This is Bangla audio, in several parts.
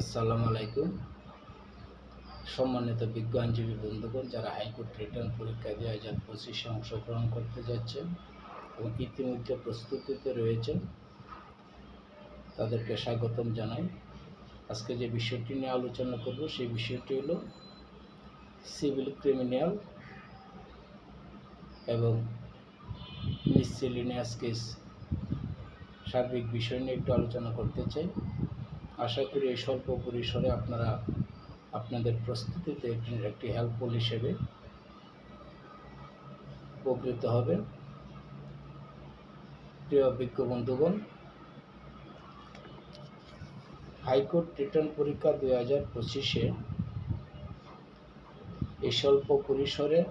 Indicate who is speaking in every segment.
Speaker 1: আসসালামু আলাইকুম। সম্মানিত বিজ্ঞ আইনজীবী বন্ধুগণ, যারা হাইকোর্ট রিটার্ন পরীক্ষা দুই হাজার পঁচিশে অংশগ্রহণ করতে যাচ্ছেন এবং ইতিমধ্যে প্রস্তুতিতে রয়েছেন, তাদেরকে স্বাগতম জানাই। আজকে যে বিষয়টি নিয়ে আলোচনা করব, সেই বিষয়টি হলো সিভিল ক্রিমিনাল এবং মিসসেলিনিয়াস কেস। সার্বিক বিষয় নিয়ে একটু আলোচনা করতে চাই। আশা করি এই স্বল্প পরিসরে আপনারা আপনাদের প্রস্তুতিতে একটি- হেল্পফুল হিসেবে উপকৃত হবেন। প্রিয় বিজ্ঞ বন্ধুগণ, হাইকোর্ট রিটার্ন পরীক্ষা দুই হাজার পঁচিশে এই স্বল্প পরিসরে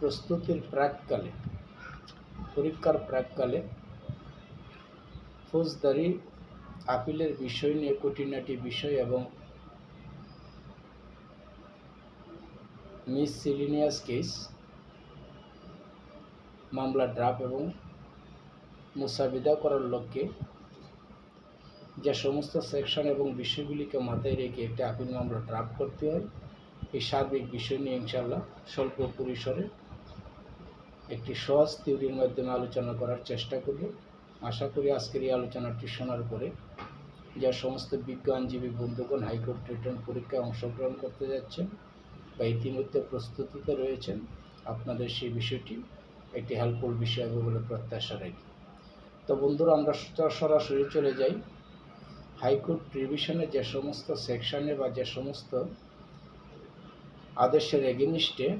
Speaker 1: প্রস্তুতির প্রাককালে, পরীক্ষার প্রাককালে ফৌজদারি আপিলের বিষয় নিয়ে খুঁটিনাটি বিষয় এবং মিস সিলিনিয়াস কেস, মামলা ড্রাফ এবং মুসাবিদা করার লক্ষ্যে যে সমস্ত সেকশন এবং বিষয়গুলিকে মাথায় রেখে একটি আপিল মামলা ড্রাফট করতে হয়। এই সার্বিক বিষয় নিয়ে ইনশাল্লাহ স্বল্প পরিসরে একটি সহজ থিওরির মাধ্যমে আলোচনা করার চেষ্টা করব। আশা করি আজকের এই আলোচনাটি শোনার পরে যা সমস্ত বিজ্ঞানজীবী বন্ধুগণ হাইকোর্ট রিটার্ন পরীক্ষায় অংশগ্রহণ করতে যাচ্ছেন বা ইতিমধ্যে প্রস্তুতিতে রয়েছেন, আপনাদের সেই বিষয়টি একটি হেল্পফুল বিষয় হবে বলে প্রত্যাশা রাখি। তো বন্ধুরা, আমরা সরাসরি চলে যাই। হাইকোর্ট রিভিশনে যে সমস্ত সেকশনে বা যে সমস্ত আদেশের এগেনিস্টে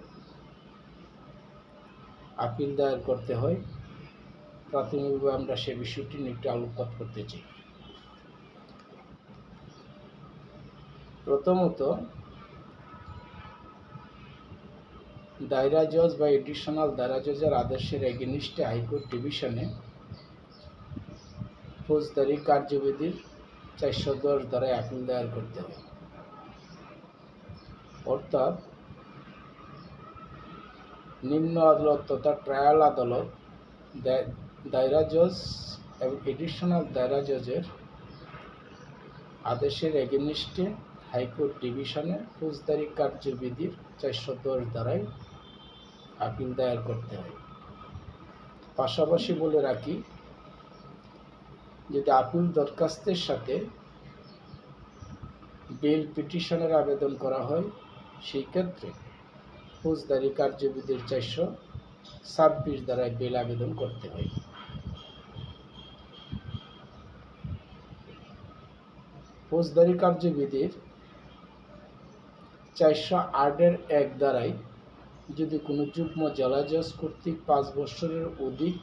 Speaker 1: আপিল দায়ের করতে হয় প্রাথমিকভাবে আমরা সে বিষয়টি নিয়ে একটু আলোকপাত করতে চাই। প্রথমত, দায়রা জজ বা এডিশনাল দায়রা জজের আদেশের এগেনিস্টে হাইকোর্ট ডিভিশনে ফৌজদারি কার্যবিধির চারশো দশ দ্বারায় আপিল দায়ের করতে হবে। অর্থাৎ, নিম্ন আদালত তথা ট্রায়াল আদালত দায়রা জজ এবং এডিশনাল দায়রা জজের আদেশের এগেনিস্টে হাইকোর্ট ডিভিশনে ফৌজদারি কার্যবিধির চারশো দশ দ্বারাই আপিল দায়ের করতে হয়। পাশাপাশি বলে রাখি, যদি আপিল দরখাস্তের সাথে বেল পিটিশনের আবেদন করা হয়, সেই ক্ষেত্রে ফৌজদারি কার্যবিধির চারশো ছাব্বিশ দ্বারায় বেল আবেদন করতে হয়। ফৌজদারি কার্যবিধির চারশো আটের এক দ্বারাই যদি কোনো যুগ্ম জেলাজজ কর্তৃক পাঁচ বছরের অধিক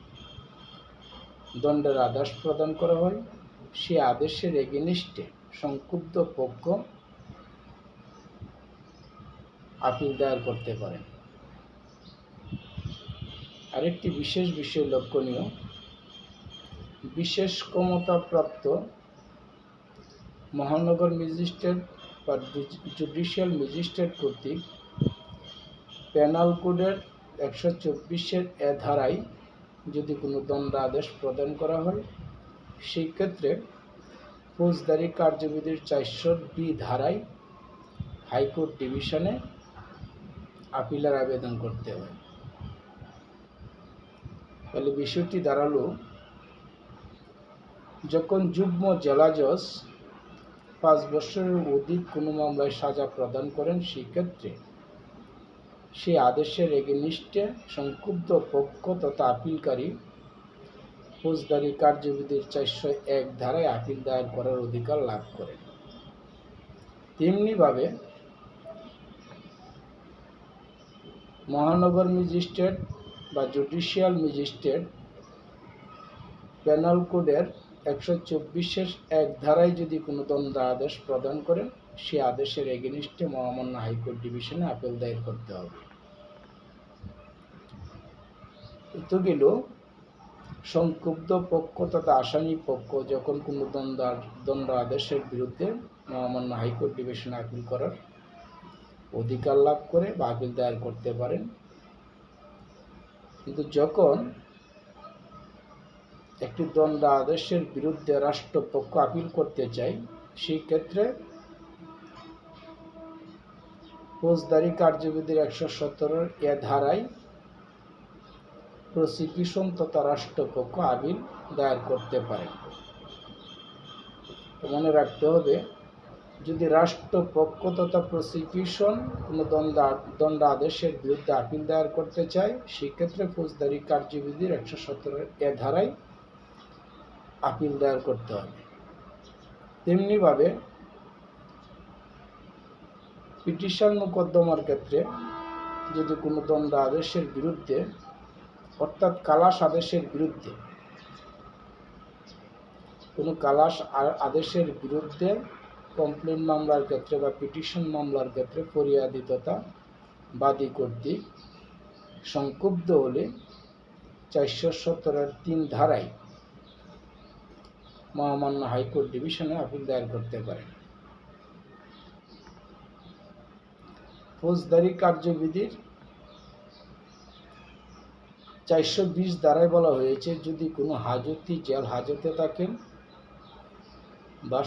Speaker 1: দণ্ডের আদেশ প্রদান করা হয়, সে আদেশের এগেনিস্টে সংক্ষুব্ধ পক্ষ আপিল দায়ের করতে পারেন আরেকটি বিশেষ বিষয় লক্ষণীয়, বিশেষ ক্ষমতাপ্রাপ্ত মহানগর ম্যাজিস্ট্রেট বা জুডিশিয়াল ম্যাজিস্ট্রেট কর্তৃক পেনাল কোডের একশো চব্বিশের এ ধারায় যদি কোনো দণ্ডাদেশ প্রদান করা হয়, সেই ক্ষেত্রে ফৌজদারি কার্যবিধির চারশো বি ধারায় হাইকোর্ট ডিভিশনে আপিলের আবেদন করতে হয়। তাহলে বিষয়টি দাঁড়াল, যখন যুগ্ম জেলা জজ পাঁচ বছরের অধিক কোনো মামলায় সাজা প্রদান করেন সেই ক্ষেত্রে সেই আদেশের এগেনিস্টে সংক্ষুব্ধ পক্ষ তথা আপিলকারী ফৌজদারি কার্যবিধির চারশো এক ধারায় আপিল দায়ের করার অধিকার লাভ করেন। তেমনিভাবে মহানগর ম্যাজিস্ট্রেট বা জুডিশিয়াল ম্যাজিস্ট্রেট পেনাল কোডের একশো চব্বিশের এক ধারায় যদি কোনো দণ্ড আদেশ প্রদান করেন, সে আদেশের এগেনিস্টে মহামান্য হাইকোর্ট ডিভিশনে আপিল দায়ের করতে হবে। তো গেল, সংক্ষুব্ধ পক্ষ তথা আসামি পক্ষ যখন কোনো দণ্ড দণ্ড আদেশের বিরুদ্ধে মহামান্য হাইকোর্ট ডিভিশনে আপিল করার অধিকার লাভ করে বা আপিল দায়ের করতে পারেন। কিন্তু যখন একটি দণ্ড আদেশের বিরুদ্ধে রাষ্ট্রপক্ষ আপিল করতে চায়, সেই ক্ষেত্রে ফৌজদারি কার্যবিধির একশো সতেরোর এ ধারায় প্রসিকিউশন তথা রাষ্ট্রপক্ষ আবিল দায়ের করতে পারে। মনে রাখতে হবে, যদি রাষ্ট্রপক্ষ তথা প্রসিকিউশন কোনো দণ্ড দণ্ড আদেশের বিরুদ্ধে আপিল দায়ের করতে চায় সেক্ষেত্রে ফৌজদারি কার্যবিধির একশো সতেরো এ ধারায় আপিল দায়ের করতে হবে। তেমনিভাবে পিটিশন মোকদ্দমার ক্ষেত্রে যদি কোনো দণ্ড আদেশের বিরুদ্ধে, অর্থাৎ কালাস আদেশের বিরুদ্ধে, কোনো কালাস আ- আদেশের বিরুদ্ধে কমপ্লেন মামলার ক্ষেত্রে বা পিটিশন মামলার ক্ষেত্রে ফরিয়াদি তথা বাদী কর্তৃক সংক্ষুব্ধ হলে চারশো সতেরোর তিন ধারায় মহামান্য হাইকোর্ট ডিভিশনে আপিল দায়ের করতে পারেন। ফৌজদারি কার্যবিধির চারশো বিশ ধারায় বলা হয়েছে, যদি কোনো হাজতি জেল হাজতে থাকেন বা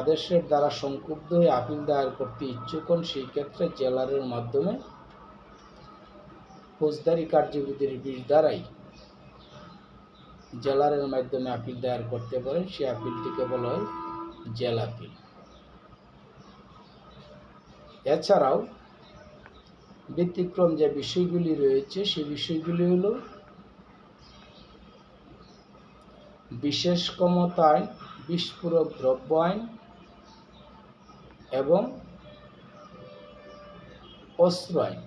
Speaker 1: আদেশের দ্বারা সংক্ষুব্ধ হয়ে আপিল দায়ের করতে ইচ্ছুক হন, সেই ক্ষেত্রে জেলারের মাধ্যমে ফৌজদারি কার্যবিধির বিশ ধারায় জেলারের মাধ্যমে আপিল দায়ের করতে পারেন সেই আপিলটিকে বলা হয় জেল আপিল এছাড়াও ব্যতিক্রম যে বিষয়গুলি রয়েছে সেই বিষয়গুলি হলো বিশেষ ক্ষমতা আইন বিস্ফোরক দ্রব্য আইন এবং অস্ত্র আইন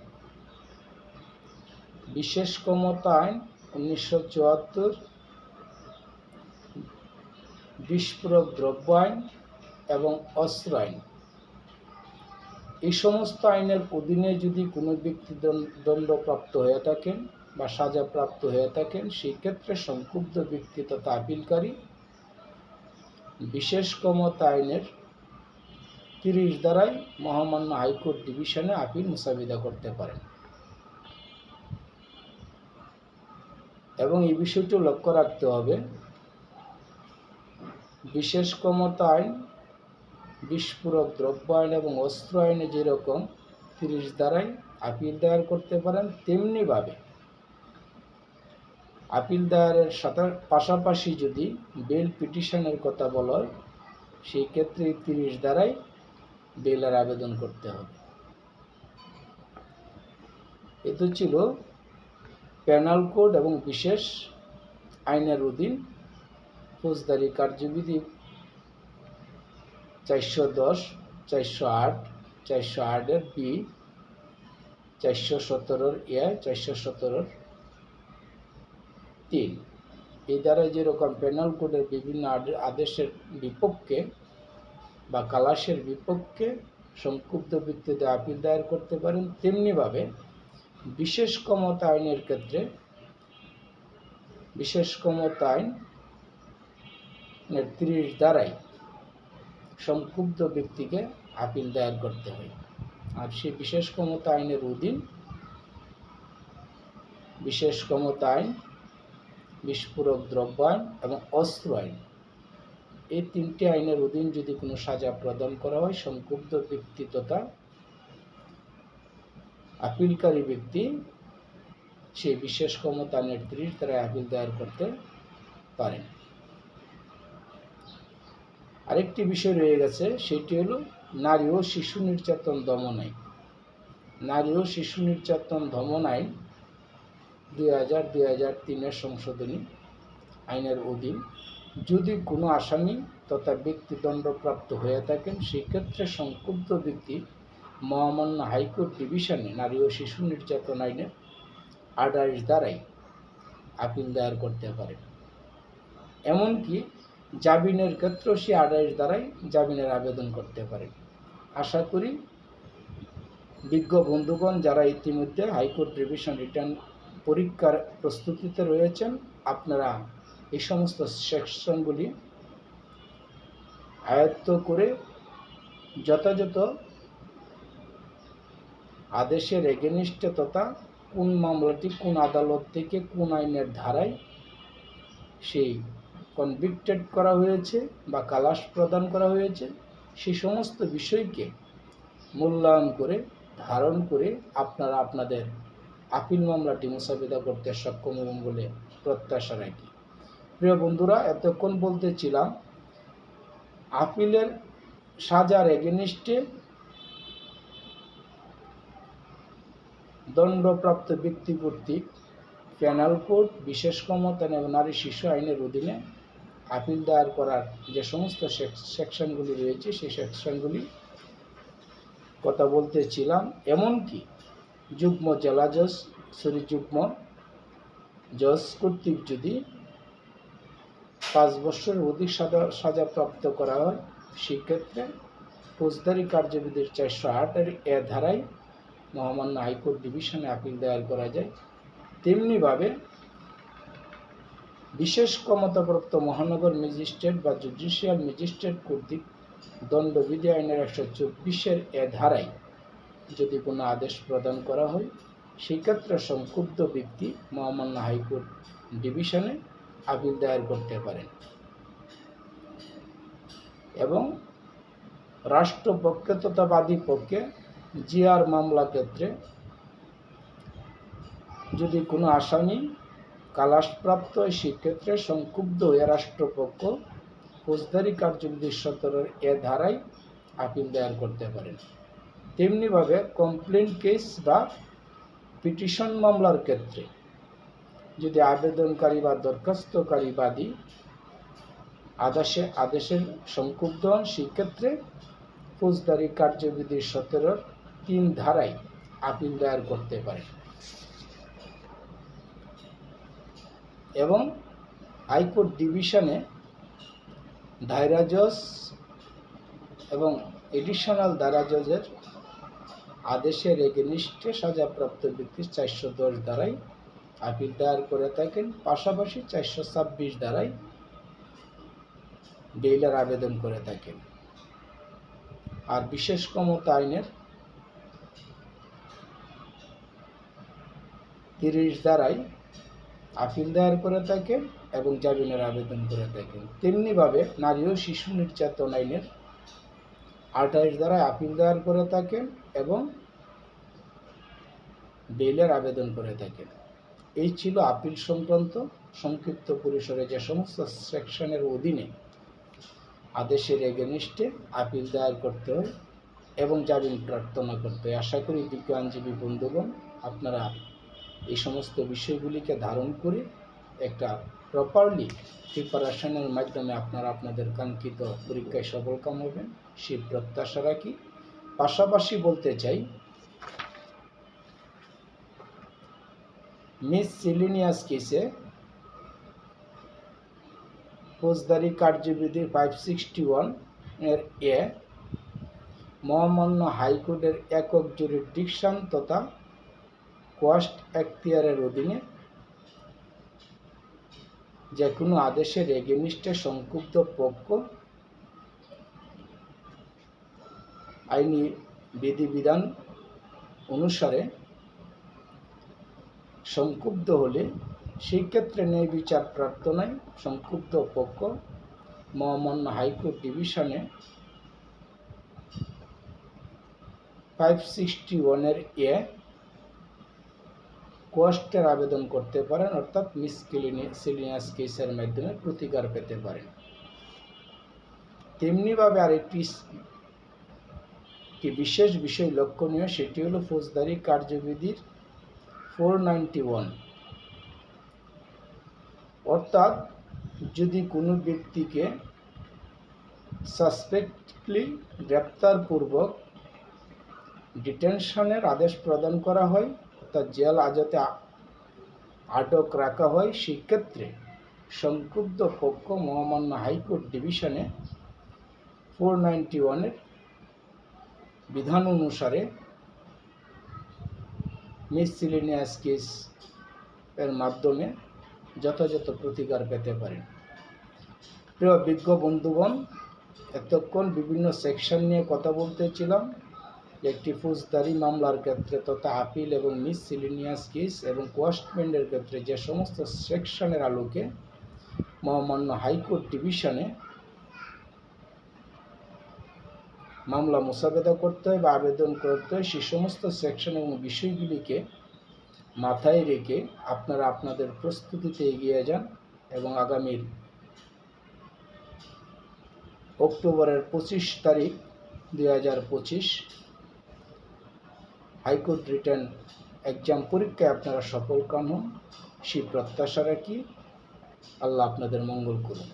Speaker 1: বিশেষ ক্ষমতা আইন উনিশশো চুয়াত্তর বিস্ফোরক দ্রব্য আইন এবং অস্ত্র আইন এই সমস্ত আইনের অধীনে যদি কোনো ব্যক্তি দণ্ড- দণ্ডপ্রাপ্ত হয়ে থাকেন বা সাজাপ্রাপ্ত হয়ে থাকেন সেই ক্ষেত্রে সংক্ষুব্ধ ব্যক্তি তথা আপিলকারী বিশেষ ক্ষমতা আইনের তিরিশ দ্বারাই মহামান্য হাইকোর্ট ডিভিশনে আপিল মুসাবিদা করতে পারেন। এবং এই বিষয়টি লক্ষ্য রাখতে হবে বিশেষ ক্ষমতা আইন বিস্ফোরক দ্রব্য আইন এবং অস্ত্র আইনে যেরকম তিরিশ দ্বারাই আপিল দায়ের করতে পারেন, তেমনিভাবে আপিল দায়েরের সাথে পাশাপাশি যদি বেল পিটিশনের কথা বলা হয়, সেই ক্ষেত্রে তিরিশ দ্বারাই বেলের আবেদন করতে হবে। এ তো ছিল প্যানাল কোড এবং বিশেষ আইনের অধীন ফৌজদারি কার্যবিধি চারশো দশ, চারশো আট, চারশো আটের বি চারশো সতেরোর এ চারশো সতেরোর তিন। এই দ্বারা যেরকম পেনাল কোডের বিভিন্ন আদেশের বিপক্ষে বা কালাসের বিপক্ষে সংক্ষুব্ধ ভিত্তিতে আপিল দায়ের করতে পারেন, তেমনিভাবে বিশেষ ক্ষমতা আইনের ক্ষেত্রে বিশেষ ক্ষমতা আইন তিরিশ দ্বারাই সংক্ষুব্ধ ব্যক্তিকে আপিল দায়ের করতে হয়। আর সেই বিশেষ ক্ষমতা আইনের অধীন, বিশেষ ক্ষমতা আইন, বিস্ফোরক দ্রব্য আইন এবং অস্ত্র আইন, এই তিনটি আইনের অধীন যদি কোনো সাজা প্রদান করা হয়, সংক্ষুব্ধ ব্যক্তি তথা আপিলকারী ব্যক্তি সেই বিশেষ ক্ষমতা আইনের ত্রিশ আপিল দায়ের করতে পারেন। আরেকটি বিষয় রয়ে গেছে, সেটি হলো নারী ও শিশু নির্যাতন দমন আইন। নারী ও শিশু নির্যাতন দমন আইন দুই হাজার দুই হাজার তিনের সংশোধনী আইনের অধীন যদি কোনো আসামি তথা ব্যক্তি দণ্ডপ্রাপ্ত হয়ে থাকেন, সেক্ষেত্রে সংক্ষুব্ধ ব্যক্তি মহামান্য হাইকোর্ট ডিভিশনে নারী ও শিশু নির্যাতন আইনের আঠাশ দ্বারাই আপিল দায়ের করতে পারে এমনকি জামিনের ক্ষেত্রেও সে আঠাশ দ্বারাই জামিনের আবেদন করতে পারে। আশা করি বিজ্ঞ বন্ধুগণ যারা ইতিমধ্যে হাইকোর্ট রিভিশন রিটার্ন পরীক্ষার প্রস্তুতিতে রয়েছেন, আপনারা এই সমস্ত সেকশনগুলি আয়ত্ত করে যথাযথ আদেশের এগেনিস্টে তথা কোন মামলাটি কোন আদালত থেকে কোন আইনের ধারায় সেই কনভিক্টেড করা হয়েছে বা কালাস প্রদান করা হয়েছে, সে সমস্ত বিষয়কে মূল্যায়ন করে, ধারণ করে আপনারা আপনাদের আপিল মামলাটি মোসাবিদা করতে সক্ষম হবেন বলে প্রত্যাশা রাখি। প্রিয় বন্ধুরা, এতক্ষণ বলতেছিলাম, আপিলের সাজার এগেনিস্টে দণ্ডপ্রাপ্ত ব্যক্তি কর্তৃক প্যানাল কোর্ট বিশেষ ক্ষমতা নারী শিশু আইনের অধীনে আপিল দায়ের করার যে সমস্ত সেকশনগুলি রয়েছে, সেই সেকশনগুলি কথা বলতেছিলাম। এমনকি যুগ্ম জেলা জজ, সরি, যুগ্ম জজ কর্তৃক যদি পাঁচ বছরের অধিক সাজা সাজাপ্রাপ্ত করা হয়, সেক্ষেত্রে ফৌজদারি কার্যবিধির চারশো আটের এ ধারায় মহামান্য হাইকোর্ট ডিভিশনে আপিল দায়ের করা যায়। তেমনিভাবে বিশেষ ক্ষমতাপ্রাপ্ত মহানগর ম্যাজিস্ট্রেট বা জুডিশিয়াল ম্যাজিস্ট্রেট কর্তৃক দণ্ডবিধি আইনের একশো চব্বিশের এ ধারায় যদি কোনো আদেশ প্রদান করা হয়, সেক্ষেত্রে সংক্ষুব্ধ ব্যক্তি মহামান্য হাইকোর্ট ডিভিশনে আপিল দায়ের করতে পারেন। এবং রাষ্ট্রপক্ষে তথা বাদী পক্ষে জিআর মামলা ক্ষেত্রে যদি কোনো আসামি কালাসপ্রাপ্ত হয় সেক্ষেত্রে সংক্ষুব্ধ হয়ে রাষ্ট্রপক্ষ ফৌজদারি কার্যবিধি সতেরোর এ ধারায় আপিল দায়ের করতে পারেন তেমনিভাবে কমপ্লেন কেস বা পিটিশন মামলার ক্ষেত্রে যদি আবেদনকারী বা দরখাস্তকারী বাদী আদেশে আদেশের সংক্ষুব্ধ হন, সেক্ষেত্রে ফৌজদারি কার্যবিধি সতেরোর তিন ধারায় আপিল দায়ের করতে পারে। এবং হাইকোর্ট ডিভিশনে দায়রা জজ এবং এডিশনাল দায়রা জজের আদেশের এগেনিস্টে সাজাপ্রাপ্ত ব্যক্তির চারশো দশ দ্বারাই আপিল দায়ের করে থাকেন। পাশাপাশি চারশো ছাব্বিশ দ্বারাই বেইলের আবেদন করে থাকেন। আর বিশেষ ক্ষমতা আইনের তিরিশ দ্বারাই আপিল দায়ের করে থাকেন এবং জামিনের আবেদন করে থাকেন। তেমনিভাবে নারী ও শিশু নির্যাতন আইনের আঠাইশ দ্বারা আপিল দায়ের করে থাকেন এবং বেলের আবেদন করে থাকেন। এই ছিল আপিল সংক্রান্ত সংক্ষিপ্ত পরিসরে যে সমস্ত সেকশনের অধীনে আদেশের এগেনিস্টে আপিল দায়ের করতে হয় এবং জামিন প্রার্থনা করতে হয়। আশা করি দিব্য আইনজীবী বন্ধুগণ, আপনারা এই সমস্ত বিষয়গুলিকে ধারণ করে একটা প্রপারলি প্রিপারেশনের মাধ্যমে আপনারা আপনাদের কাঙ্ক্ষিত পরীক্ষায় সফলকাম হবেন সে প্রত্যাশা রাখি। পাশাপাশি বলতে চাই, মিস সিলিনিয়াস কেসে ফৌজদারি কার্যবিধি ফাইভ সিক্সটি ওয়ানের এ মহামান্য হাইকোর্টের একক জুরিডিকশন তথা কোয়াস্ট এখতিয়ারের অধীনে যে কোনো আদেশের এগেনিস্টে সংক্ষুব্ধ পক্ষ আইনি বিধিবিধান অনুসারে সংক্ষুব্ধ হলে সেই ক্ষেত্রে ন্যায় বিচার প্রার্থনায় সংক্ষুব্ধ পক্ষ মহামান্য হাইকোর্ট ডিভিশনে ফাইভ সিক্সটি ওয়ানের এ কোয়াস্টের আবেদন করতে পারেন, অর্থাৎ মিসকিলিনিয়াস কেসের মাধ্যমে প্রতিকার পেতে পারেন। তেমনিভাবে আরেকটি কি বিশেষ বিষয় লক্ষণীয়, সেটি হলো ফৌজদারি কার্যবিধির ফোর অর্থাৎ যদি কোনো ব্যক্তিকে সাসপেক্টলি গ্রেপ্তারপূর্বক ডিটেনশনের আদেশ প্রদান করা হয় অর্থাৎ জেল আজতে আটক রাখা হয়, সেক্ষেত্রে সংক্ষুব্ধ পক্ষ মহামান্য হাইকোর্ট ডিভিশনে ফোর নাইনটি ওয়ানের বিধান অনুসারে মিসসিলিনিয়াস কেস এর মাধ্যমে যথাযথ প্রতিকার পেতে পারেন। প্রিয় বিজ্ঞ বন্ধুগণ, এতক্ষণ বিভিন্ন সেকশন নিয়ে কথা বলতেছিলাম একটি ফৌজদারি মামলার ক্ষেত্রে তথা আপিল এবং মিস সিলিনিয়াস কেস এবং কোয়াস্টমেন্টের ক্ষেত্রে যে সমস্ত সেকশনের আলোকে মহামান্য হাইকোর্ট ডিভিশনে মামলা মোসাবেদা করতে হয় বা আবেদন করতে হয় সে সমস্ত সেকশন এবং বিষয়গুলিকে মাথায় রেখে আপনারা আপনাদের প্রস্তুতিতে এগিয়ে যান এবং আগামীর অক্টোবরের পঁচিশ তারিখ দুই হাজার পঁচিশ হাইকোর্ট রিটার্ন এক্সাম পরীক্ষায় আপনারা সফল কাম হন, সেই প্রত্যাশা রাখি। আল্লাহ আপনাদের মঙ্গল করুন।